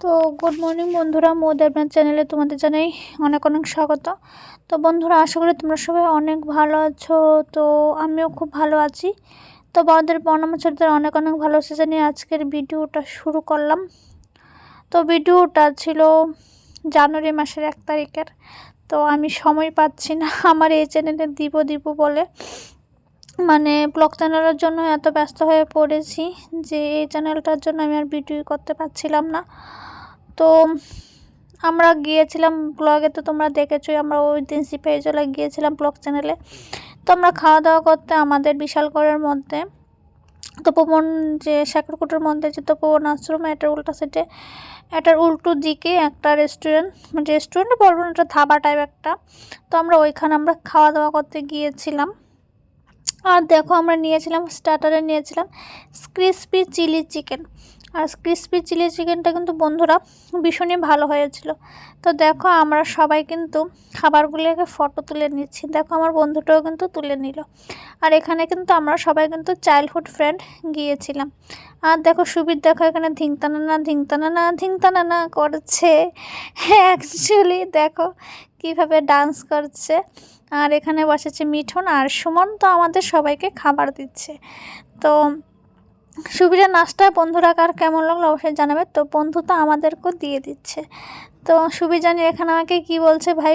তো good morning বন্ধুরা আপনার চ্যানেলে তোমাদের জানাই অনেক অনেক স্বাগত। তো বন্ধুরা, আশা করি তোমরা সবাই অনেক ভালো আছো। তো আমিও খুব ভালো আছি। তো আমাদের বর্ণমাচারীদের অনেক অনেক ভালোবাসা নিয়ে আজকের ভিডিওটা শুরু করলাম। তো ভিডিওটা ছিল জানুয়ারি মাসের এক তারিখের। তো আমি সময় পাচ্ছি না, আমার এই চ্যানেলে দিব দিব বলে। মানে ব্লগ চ্যানেলের জন্য এত ব্যস্ত হয়ে পড়েছি যে এই চ্যানেলটার জন্য আমি আর ভিডিও করতে পারছিলাম না। তো আমরা গিয়েছিলাম ব্লগে, তো তোমরা দেখেছোই আমরা ওই দিন সিপাহীজলা গিয়েছিলাম ব্লগ চ্যানেলে। তো আমরা খাওয়া দাওয়া করতে আমাদের বিশালগড়ের মধ্যে তপোবন যে শেখরকুটোর মধ্যে যে তপোবন আশ্রম, এটার উল্টা সাইডে এটার উল্টো দিকে একটা রেস্টুরেন্ট মানে রেস্টুরেন্ট বলব না একটা ধাবা টাইপ একটা। তো আমরা ওইখানে আমরা খাওয়া দাওয়া করতে গিয়েছিলাম। আর দেখো আমরা নিয়েছিলাম স্টার্টারে নিয়েছিলাম ক্রিসপি চিলি চিকেন আর ক্রিসপি চিলি চিকেনটা কিন্তু বন্ধুরা ভীষণই ভালো হয়েছিল। তো দেখো আমরা সবাই কিন্তু খাবারগুলোকে ফটো তুলে নিচ্ছি। দেখো আমার বন্ধুটাও কিন্তু তুলে নিল। আর এখানে কিন্তু আমরা সবাই কিন্তু চাইল্ডহুড ফ্রেন্ড গিয়েছিলাম। আর দেখো সুবির দেখো এখানে ধিংতানা না ধিংতানা না ধিংতানা না করছে অ্যাকচুয়ালি দেখো কীভাবে ডান্স করছে। আর এখানে বসেছে মিঠুন আর সুমন তো আমাদের সবাইকে খাবার দিচ্ছে। তো সুবিরের নাচটা বন্ধুরা কার কেমন লাগল অবশ্যই জানাবে। তো বন্ধু তো আমাদেরকেও দিয়ে দিচ্ছে। তো সুবি জানি এখানে আমাকে কি বলছে, ভাই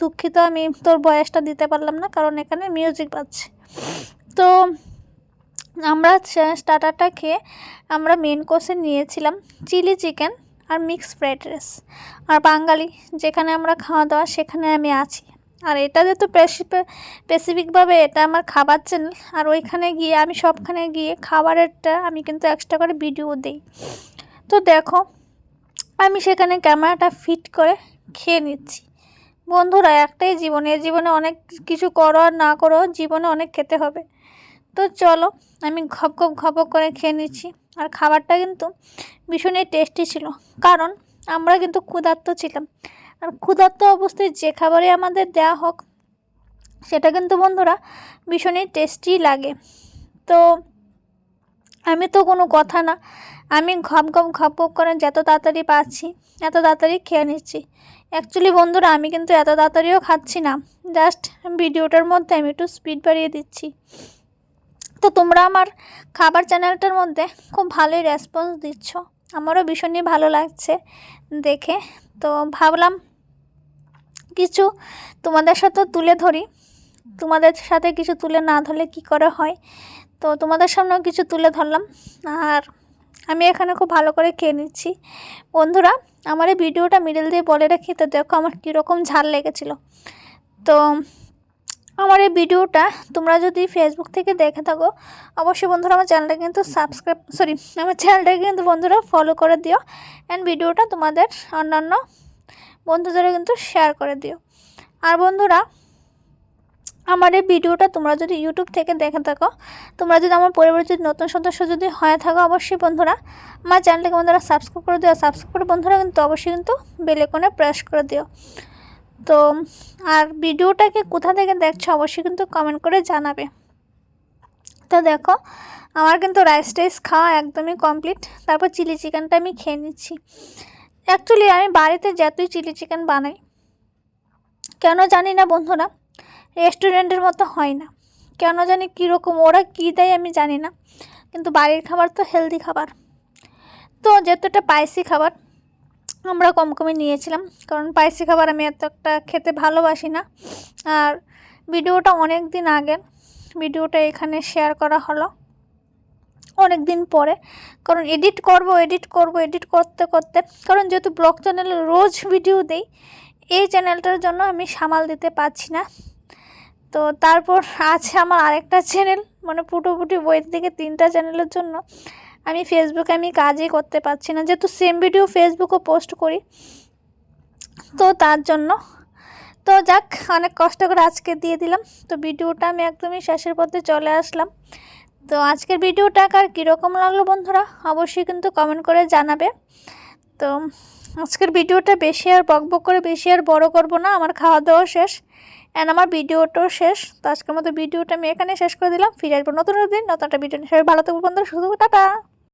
দুঃখিত, আমি তোর বয়সটা দিতে পারলাম না, কারণ এখানে মিউজিক পাচ্ছে তো আমরা স্টার্টারটা খেয়ে আমরা মেন কোর্সে নিয়েছিলাম চিলি চিকেন আর মিক্স ফ্রাইড রাইস আর বাঙালি, যেখানে আমরা খাওয়া দাওয়া সেখানে আমি আছি। আর এটা যেহেতু স্পেসিফিকভাবে এটা আমার খাবার চ্যানেল, আর ওইখানে গিয়ে, আমি সবখানে গিয়ে খাবারেরটা আমি কিন্তু এক্সট্রা করে ভিডিও দিই। তো দেখো, আমি সেখানে ক্যামেরাটা ফিট করে খেয়ে নিচ্ছি। বন্ধুরা, একটাই জীবনে জীবনে অনেক কিছু করো আর না করো, জীবনে অনেক খেতে হবে। তো চলো, আমি ঘপ ঘপ ঘপ করে খেয়ে নিচ্ছি। আর খাবারটা কিন্তু ভীষণই টেস্টি ছিল। কারণ আমরা কিন্তু ক্ষুধার্ত ছিলাম। আর ক্ষুধার্ত অবস্থায় যে খাবারই আমাদের দেওয়া হোক, সেটা কিন্তু বন্ধুরা ভীষণই টেস্টি লাগে। তো আমি তো কোনো কথা না, আমি ঘপ ঘপ ঘপ ঘপ করে যত তাড়াতাড়ি পাচ্ছি এত তাড়াতাড়ি খেয়ে নিচ্ছি। অ্যাকচুয়ালি বন্ধুরা, আমি কিন্তু এত তাড়াতাড়িও খাচ্ছি না জাস্ট ভিডিওটার মধ্যে আমি একটু স্পিড বাড়িয়ে দিচ্ছি। তো তোমরা আমার খাবার চ্যানেলটার মধ্যে খুব ভালোই রেসপন্স দিচ্ছ, আমারও ভীষণই ভালো লাগছে দেখে। তো ভাবলাম কিছু তোমাদের সাথে তুলে ধরি। তোমাদের সাথে কিছু তুলে না ধরলে কি করে হয়? তো তোমাদের সামনেও কিছু তুলে ধরলাম। আর আমি এখানে খুব ভালো করে খেয়ে নিচ্ছি। বন্ধুরা, আমার এই ভিডিওটা মিডল দিয়ে বলে রাখি, তো দেখো আমার কীরকম ঝাল লেগেছিল। তো আমার এই ভিডিওটা তোমরা যদি ফেসবুক থেকে দেখে থাকো, অবশ্যই বন্ধুরা আমার চ্যানেলটা কিন্তু সাবস্ক্রাইব সরি আমার চ্যানেলটাকে কিন্তু বন্ধুরা ফলো করে দিও। অ্যান্ড ভিডিওটা তোমাদের অন্যান্য বন্ধুদেরও কিন্তু শেয়ার করে দিও। আর বন্ধুরা, আমার এই ভিডিওটা তোমরা যদি ইউটিউব থেকে দেখে থাকো, তোমরা যদি আমার পরিবারের যদি নতুন সদস্য যদি হয়ে থাকো, অবশ্যই বন্ধুরা, আমার চ্যানেলটাকে বন্ধুরা সাবস্ক্রাইব করে দিও। সাবস্ক্রাইব করে বন্ধুরা কিন্তু অবশ্যই কিন্তু বেলেকনে প্রেস করে দিও। তো, আর ভিডিওটাকে কোথা থেকে দেখছ অবশ্যই কিন্তু কমেন্ট করে জানাবে। তো দেখো, আমার কিন্তু রাইস টাইস খাওয়া একদমই কমপ্লিট তারপর চিলি চিকেনটা আমি খেয়ে নিচ্ছি। অ্যাকচুয়ালি আমি বাড়িতে যতই চিলি চিকেন বানাই, কেন জানি না বন্ধুরা, রেস্টুরেন্টের মতো হয় না। কেন জানি কীরকম, ওরা কী দেয় আমি জানি না, কিন্তু বাড়ির খাবার তো হেলদি খাবার। তো যেহেতু এটা স্পাইসি খাবার, আমরা কম কমে নিয়েছিলাম, কারণ স্পাইসি খাবার আমি এত একটা খেতে ভালোবাসি না। আর ভিডিওটা অনেক দিন আগের, ভিডিওটা এখানে শেয়ার করা হলো। অনেক দিন পরে। কারণ এডিট করব এডিট করব এডিট করতে করতে। কারণ যেহেতু ব্লগ চ্যানেলে রোজ ভিডিও দেই, এই চ্যানেলটার জন্য আমি সামাল দিতে পারছি না। তো তারপর আছে আমার আরেকটা চ্যানেল মানে পুটোপুটি বইয়ের দিকে তিনটা চ্যানেলের জন্য। আমি ফেসবুকে আমি কাজই করতে পারছি না। যেহেতু সেম ভিডিও ফেসবুকও পোস্ট করি, তো তার জন্য। তো যাক, অনেক কষ্ট করে আজকে দিয়ে দিলাম। তো ভিডিওটা আমি একদমই শেষের পথে চলে আসলাম। তো আজকের ভিডিওটা আর কীরকম লাগল বন্ধুরা? অবশ্যই কিন্তু কমেন্ট করে জানাবে। তো আজকের ভিডিওটা বেশি আর বক বক করে বেশি আর বড় করব না, আমার খাওয়া দাওয়া শেষ অ্যান্ড আমার ভিডিওটাও শেষ। তো আজকের মতো ভিডিওটা আমি এখানে শেষ করে দিলাম। ফিরে আসব নতুন দিন, নতুন একটা ভিডিও নিয়ে। সবাই ভালো থাকব বন্ধুরা শুধু টাটা।